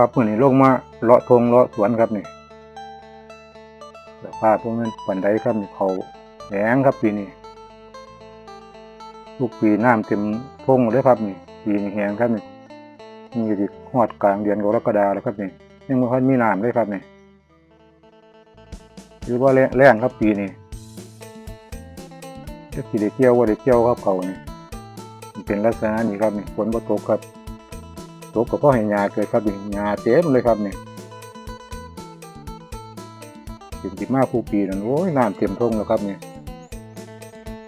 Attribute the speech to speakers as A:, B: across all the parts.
A: ครับมื่อนี้ลงมาเลาะทงเลาะสวนครับนี่สภาพพวกนั้นปันไดครับนี่เขาแหงครับปีนี้ทุกปีน้ำเต็มทงเลยครับนี่ปีนี้แหงครับนี่มีอยู่ที่หอดกลางเดือนกรกฎาแล้วครับนี่ยังไม่ค่อยมีน้ำเลยครับนี่หรือว่าแรงแรงครับปีนี้จะสีได้เที่ยวว่าได้เที่ยวครับเขานี่เป็นลักษณะนี้ครับนี่ฝนบ่ตกครับ ตกก็เพราะให้หญ้าเกิดครับนี่หญ้าเต็มเลยครับนี่ถึงที่มาผู้ปีนั่นโอ้ยน้ำเต็มทงแล้วครับนี่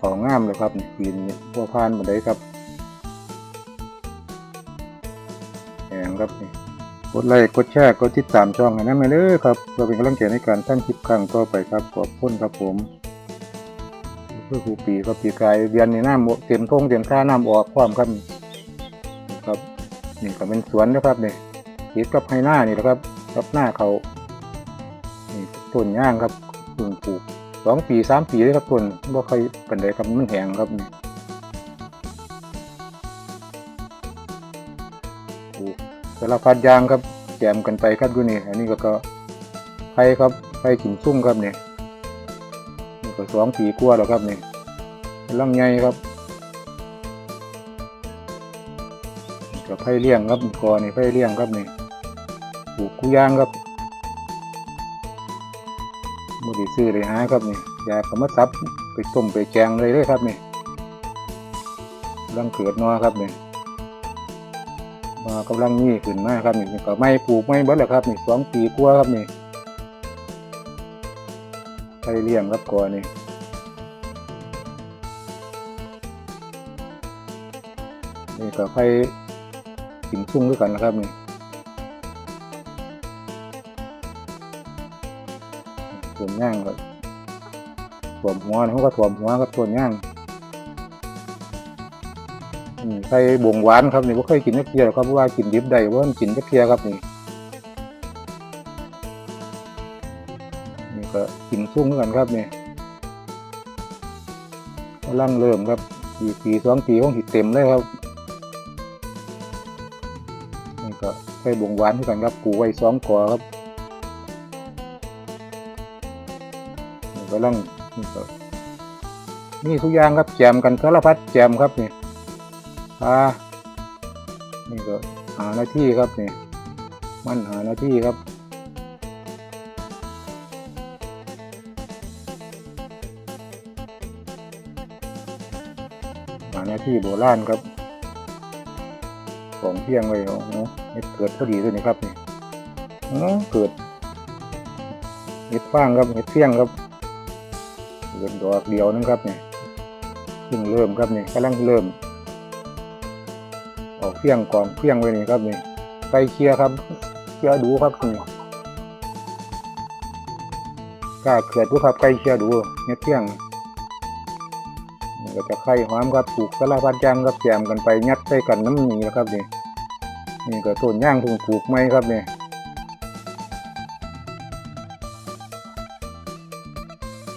A: ของงามเลยครับนี่ปีนี้พวกพานมาได้ครับแหงครับนี่กดไลค์กดแชร์กดติดตามช่องให้นั้นมาเลยครับเพื่อเป็นกำลังใจในการทำคลิปครั้งต่อไปครับขอบคุณครับผมเพื่อผู้ปีครับปีกายเดือนนี้น้ำเต็มทงเต็มท่าน้ำออกความครับนี่ครับ นี่ก็เป็นสวนนะครับเนี่ยติดกับไฮหน้านี่นะครับกับหน้าเขานี่ต้นย่างครับเพิ่งปลูกสองปีสามปีเลยครับต้นบ่เคยเป็นไดครับมันแห้งครับนี่ปลูกสารพัดยางครับแจมกันไปครับดูนี่อันนี้ก็ก็ไผ่ครับไผ่กิ่งซุ่มครับเนี่ยนี่ก็สองปีกว่าแล้วครับเนี่กำลังใหญ่ครับ กับไผ่เลี้ยงครับกอนี่ไผ่เลี้ยงครับนี่ปลูกกุยางครับมือดีซื้อเลยหาครับนี่อยากก็มาซับไปต้มไปแกงเลยเลยครับนี่กำลังเกิดนอครับนี่นอกำลังนี่ขึ้นมาครับนี่ก็ไม่ปลูกไม่เบิดแล้วครับนี่สองปีกว่าครับนี่ไผ่เลี้ยงครับกอนี่นี่ก็ไผ่ กินชุ่งด้วยกันนะครับนี่ส่วนย่างก็ถั่วมหัวนะเขาก็ถ่วมหัวกับส่วนย่างนี่ไข่บวงหวานครับนี่ว่าเคยกินนักเทียรอกครับเพราะว่ากินดิบได้ว่ามันกินนักเทียครับนี่นี่ก็กินชุ่งด้วยกันครับนี่กำลังเริ่มครับอีปีสองปีคงหิดเต็มเลยครับ บวงหวานที่กันครับปูไว้สองกอครับก็ลังนี่ก็นี่ทุกอย่างครับแจมกันสารพัดแจมครับนี่ปลานี่ก็หาหน้าที่ครับนี่มันหาหน้าที่ครับหาหน้าที่โบราณครับ ของเพียงไว้ของเห็ดเกิดพอดีด้วยนี่ครับนี่เกิดเห็ดฟางครับเห็ดเพียงครับเกิดดอกเดียวนึงครับนี่เพิ่งเริ่มครับนี่กำลังเริ่ม ออกเพียงก่อนเพียงไว้นี่ครับนี่ไก่เคียครับเคียดูครับนี่กล้าเกิดดูครับไก่เคียดูเห็ดเพียง มันก็จะไข่หอมครับปลูกสารพัดอยางครับแจมกันไปยัดใส่กันน้ำหนีนะครับนี่นี่ก็ต้นย่างทุ่งปลูกไม้ครับเนี่ย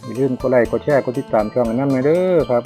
A: อย่าลืมกดไลค์กดแชร์กดติดตามช่องนั้นั้นมเด้อครับ